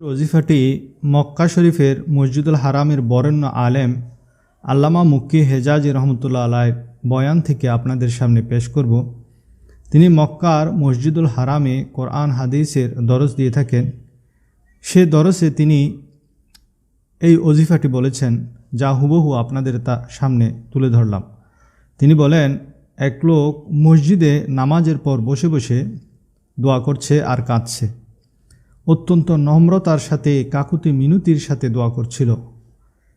ওজিফাটি মক্কা শরীফের মসজিদুল হারামের বরেণ্য আলেম আল্লামা মুক্কি হেজাজি রহমতুল্লা আলাইর বয়ান থেকে আপনাদের সামনে পেশ করব। তিনি মক্কার মসজিদুল হারামে কোরআন হাদিসের দরজ দিয়ে থাকেন। সে দরসে তিনি এই অজিফাটি বলেছেন, যা হুবহু আপনাদের তা সামনে তুলে ধরলাম। তিনি বলেন, এক লোক মসজিদে নামাজের পর বসে বসে দোয়া করছে আর কাঁদছে। অত্যন্ত নম্রতার সাথে কাকুতি মিনতির সাথে দোয়া করছিল।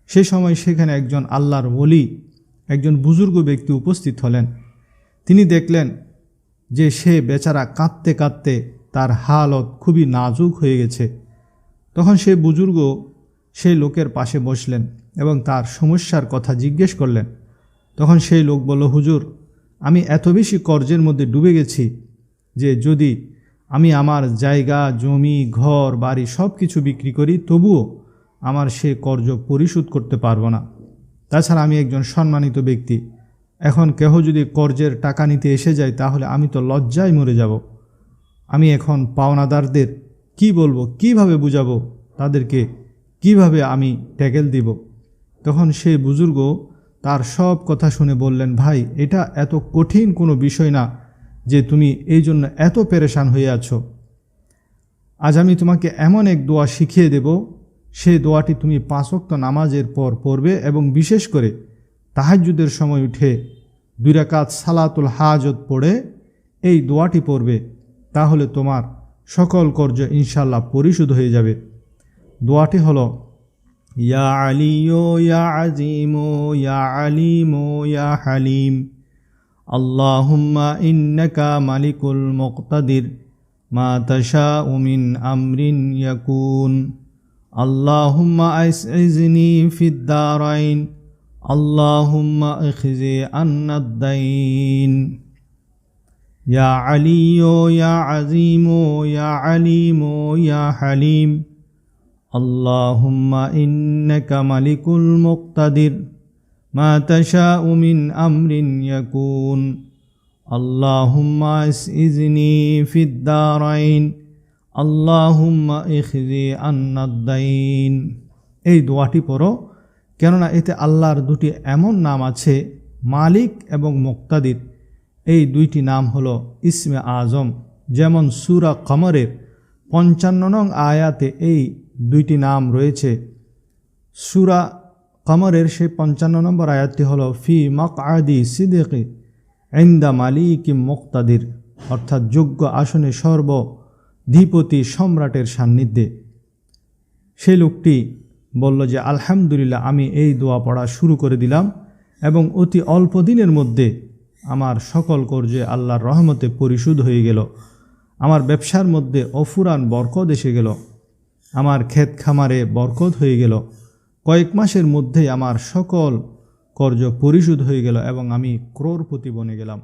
সে সময় সেখানে একজন আল্লাহর ওলি, একজন বুজুর্গ ব্যক্তি উপস্থিত হলেন। তিনি দেখলেন যে সে বেচারা কাঁদতে কাঁদতে তার হালত খুবই নাজুক হয়ে গেছে। তখন সে বুজুর্গ সেই লোকের পাশে বসলেন এবং তার সমস্যার কথা জিজ্ঞেস করলেন। তখন সেই লোক বলল, হুজুর, আমি এত বেশি কর্জের মধ্যে ডুবে গেছি যে যদি আমি আমার জায়গা, জমি, ঘর, বাড়ি সব কিছু বিক্রি করি, তবুও আমার সে কর্জ পরিশোধ করতে পারব না। তাছাড়া আমি একজন সম্মানিত ব্যক্তি। এখন কেহ যদি কর্জের টাকা নিতে এসে যায়, তাহলে আমি তো লজ্জায় মরে যাব। আমি এখন পাওনাদারদের কি বলব, কীভাবে বুঝাবো, তাদেরকে কীভাবে আমি ট্যাকেল দিব? তখন সেই বুজুর্গ তার সব কথা শুনে বললেন, ভাই, এটা এত কঠিন কোনো বিষয় না। যে তুমি এই জন্য এত পেরেশান হয়ে আছো। আজ আমি তোমাকে এমন এক দোয়া শিখিয়ে দেব, সেই দোয়াটি তুমি পাঁচক্ত নামাজের পর পড়বে এবং বিশেষ করে তাহাজ্জুদের সময় উঠে দুই রাকাত সালাতুল হাজত পড়ে এই দোয়াটি পড়বে, তাহলে তোমার সকল কর্য ইনশাল্লাহ পরিশোধ হয়ে যাবে। দোয়াটি হলো, ইয়া আলিও ইয়া আজিমো, ইয়া আলিমো, ইয়া হালিম। اللهم إنك ملك المقتدر ما تشاء من أمر يكون. اللهم أسعزني في الدارين. اللهم اخزي أن الدين. يا علي يا عظيم يا عليم يا حليم. اللهم إنك ملك المقتدر. ما تشاء من أمر يكون اللهم اسئذني في الدارين اللهم اخذي عنا الدين এই দোয়াটি পড়ো কেননা এতে আল্লাহর দুটি এমন নাম আছে মালিক এবং মুক্তাদির এই দুইটি নাম হলো ইসমে আজম যেমন সুরা কমরের পঞ্চান্ন নং আয়াতে এই দুইটি নাম রয়েছে সুরা কমরের সেই পঞ্চান্ন নম্বর আয়াতটি হল, ফি মক আদি সিদ্দিকি ইন্দা মালিকি মুক্তাদির, অর্থাৎ যোগ্য আসনে সর্বধিপতি সম্রাটের সান্নিধ্যে। সেই লোকটি বলল যে, আলহামদুলিল্লাহ, আমি এই দোয়া পড়া শুরু করে দিলাম এবং অতি অল্প দিনের মধ্যে আমার সকল কর্যে আল্লাহর রহমতে পরিশোধ হয়ে গেল। আমার ব্যবসার মধ্যে অফুরান বরকত এসে গেল। আমার ক্ষেত খামারে বরকত হয়ে গেল। কয়েক মাসের মধ্যেই আমার সকল কর্য পরিশোধ হয়ে গেল এবং আমি ক্রোরপতি বনে গেলাম।